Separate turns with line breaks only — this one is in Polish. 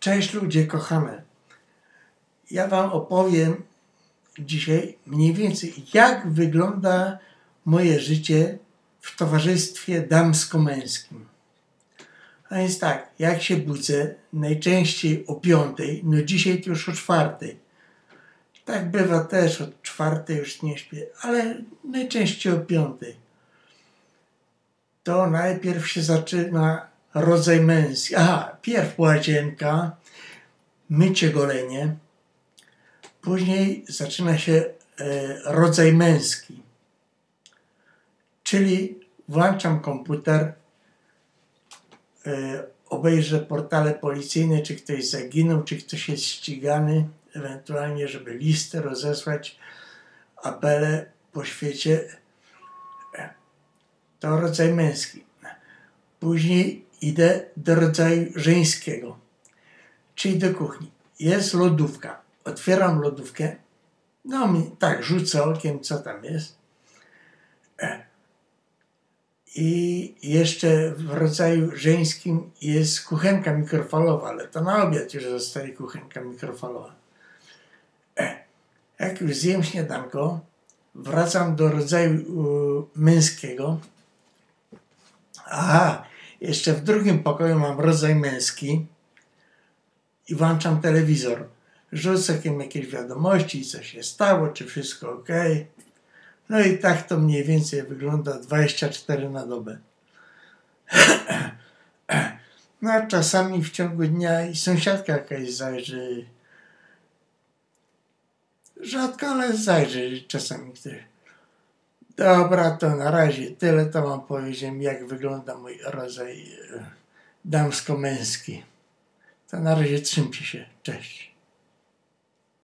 Cześć ludzie kochane. Ja wam opowiem dzisiaj mniej więcej jak wygląda moje życie w towarzystwie damsko-męskim. A więc tak, jak się budzę, najczęściej o piątej, no dzisiaj to już o czwartej. Tak bywa też, od czwartej już nie śpię, ale najczęściej o piątej. To najpierw się zaczyna rodzaj męski. Aha, pierw łazienka, mycie golenie. Później zaczyna się e, rodzaj męski. Czyli włączam komputer, e, obejrzę portale policyjne, czy ktoś zaginął, czy ktoś jest ścigany, ewentualnie, żeby listy rozesłać, apele po świecie. To rodzaj męski. Później idę do rodzaju żeńskiego, czyli do kuchni. Jest lodówka. Otwieram lodówkę. No, tak, rzucę okiem, co tam jest. I jeszcze w rodzaju żeńskim jest kuchenka mikrofalowa, ale to na obiad już zostaje kuchenka mikrofalowa. Jak już zjem śniadanko, wracam do rodzaju męskiego. Aha, jeszcze w drugim pokoju mam rodzaj męski i włączam telewizor. Rzucę jakieś wiadomości, co się stało, czy wszystko ok. No i tak to mniej więcej wygląda 24 na dobę. No a czasami w ciągu dnia i sąsiadka jakaś zajrzy. Rzadko, ale zajrzy czasami ktoś. Dobra, to na razie tyle to wam powiedziałem, jak wygląda mój rodzaj e, damsko-męski. To na razie trzymcie się. Cześć.